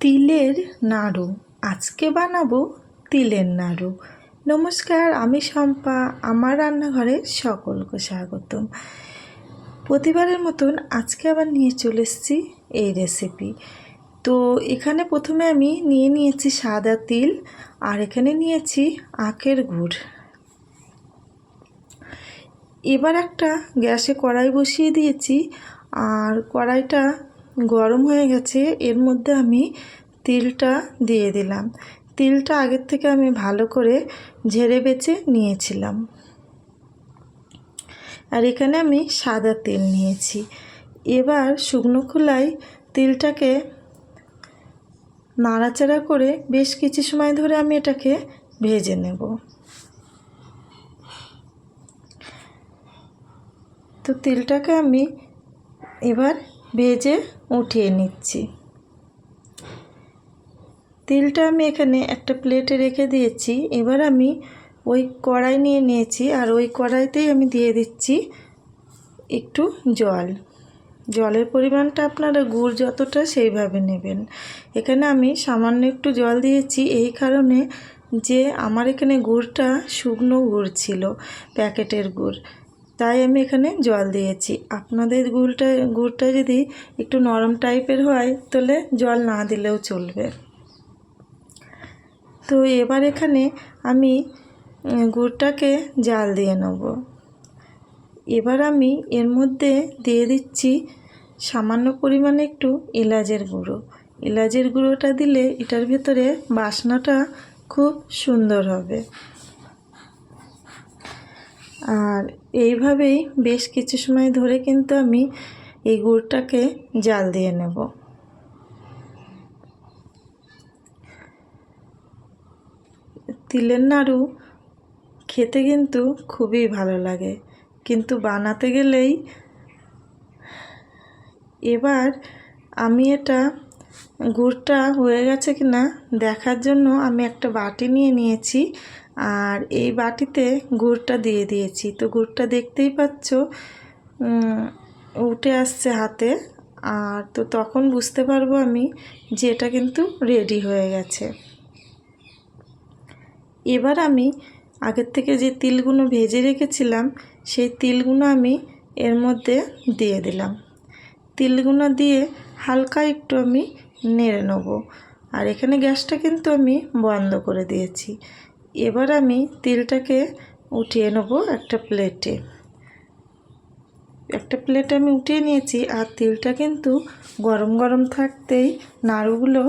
তিলের নাড়ু। আজকে বানাবো তিলের নাড়ু। নমস্কার, আমি শম্পা। আমার রান্নাঘরে সকলকে স্বাগতম। প্রতিবারের মতন আজকে আবার নিয়ে চলে এসেছি এই রেসিপি তো এখানে প্রথমে আমি নিয়ে নিয়েছি সাদা তিল আর এখানে নিয়েছি আখের গুড়। এবার একটা গ্যাসে কড়াই বসিয়ে দিয়েছি আর কড়াইটা গরম হয়ে গেছে, এর মধ্যে আমি তিলটা দিয়ে দিলাম। তিলটা আগের থেকে আমি ভালো করে ঝেড়ে বেছে নিয়েছিলাম। আর এখানে আমি সাদা তেল নিয়েছি। এবার শুকনো খোলায় তিলটাকে নাড়াচাড়া করে বেশ কিছু সময় ধরে আমি এটাকে ভেজে নেব। তো তিলটাকে আমি এবার ভেজে উঠিয়ে নিচ্ছি। তিলটা আমি এখানে একটা প্লেটে রেখে দিয়েছি। এবার আমি ওই কড়াই নিয়ে নিয়েছি আর ওই কড়াইতেই আমি দিয়ে দিচ্ছি একটু জল। জলের পরিমাণটা আপনারা গুড় যতটা সেইভাবে নেবেন। এখানে আমি সামান্য একটু জল দিয়েছি। এই কারণে যে আমার এখানে গুড়টা শুকনো গুড় ছিল, প্যাকেটের গুড়। তাই আমি এখানে জল দিয়েছি। আপনাদের গুড়টা গুড়টা যদি একটু নরম টাইপের হয়, তাহলে জল না দিলেও চলবে। তো এবার এখানে আমি গুড়টাকে জাল দিয়ে নেব। এবার আমি এর মধ্যে দিয়ে দিচ্ছি সামান্য পরিমাণে একটু এলাচের গুঁড়ো। এলাচের গুঁড়োটা দিলে এটার ভেতরে বাসনাটা খুব সুন্দর হবে। আর এইভাবেই বেশ কিছু সময় ধরে কিন্তু আমি এই গুড়টাকে জাল দিয়ে নেব। তিলের নাড়ু খেতে কিন্তু খুবই ভালো লাগে, কিন্তু বানাতে গেলেই এবার আমি এটা গুড়টা হয়ে গেছে কি না, দেখার জন্য আমি একটা বাটি নিয়ে নিয়েছি। আর এই বাটিতে গুড়টা দিয়ে দিয়েছি। তো গুড়টা দেখতেই পাচ্ছ উঠে আসছে হাতে। আর তো তখন বুঝতে পারব আমি যে এটা কিন্তু রেডি হয়ে গেছে। এবার আমি আগের থেকে যে তিলগুলো ভেজে রেখেছিলাম, সেই তিলগুলো আমি এর মধ্যে দিয়ে দিলাম। তিলগুলো দিয়ে হালকা একটু আমি নেড়ে নেব। আর এখানে গ্যাসটা কিন্তু আমি বন্ধ করে দিয়েছি। এবার আমি তিলটাকে উঠিয়ে নেব একটা প্লেটে। একটা প্লেটে আমি উঠিয়ে নিয়েছি আর তিলটা কিন্তু গরম গরম থাকতেই নাড়ুগুলো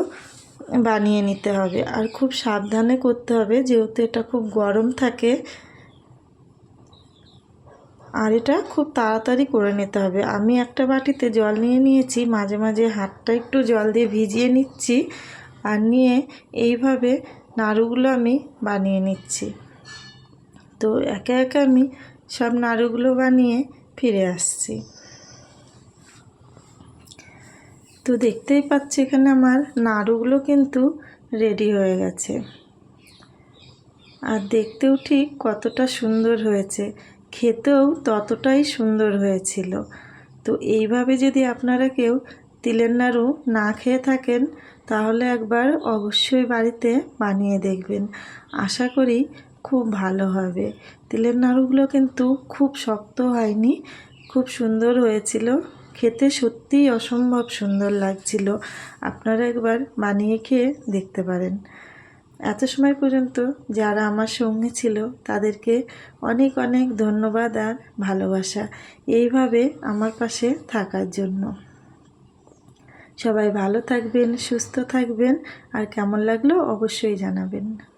বানিয়ে নিতে হবে। আর খুব সাবধানে করতে হবে, যেহেতু এটা খুব গরম থাকে আর এটা খুব তাড়াতাড়ি করে নিতে হবে। আমি একটা বাটিতে জল নিয়ে নিয়েছি, মাঝে মাঝে হাতটা একটু জল দিয়ে ভিজিয়ে নিচ্ছি আর নিয়ে এইভাবে নাড়ুগুলো আমি বানিয়ে নিচ্ছি। তো একে একে আমি সব নাড়ুগুলো বানিয়ে ফিরে আসছি। তো দেখতেই পাচ্ছি এখানে আমার নাড়ুগুলো কিন্তু রেডি হয়ে গেছে। আর দেখতেও ঠিক কতটা সুন্দর হয়েছে। খেতেও ততটাই সুন্দর হয়েছিল। তো এইভাবে যদি আপনারা কেউ তিলের নাড়ু না খেয়ে থাকেন, তাহলে একবার অবশ্যই বাড়িতে বানিয়ে দেখবেন। আশা করি খুব ভালো হবে। তিলের নাড়ুগুলো কিন্তু খুব শক্ত হয়নি, খুব সুন্দর হয়েছিল। খেতে সত্যিই অসম্ভব সুন্দর লাগছিল। আপনারা একবার বানিয়ে খেয়ে দেখতে পারেন। এত সময় পর্যন্ত যারা আমার সঙ্গে ছিল, তাদেরকে অনেক অনেক ধন্যবাদ আর ভালোবাসা। এইভাবে আমার পাশে থাকার জন্য। সবাই ভালো থাকবেন, সুস্থ থাকবেন, আর কেমন লাগল অবশ্যই জানাবেন।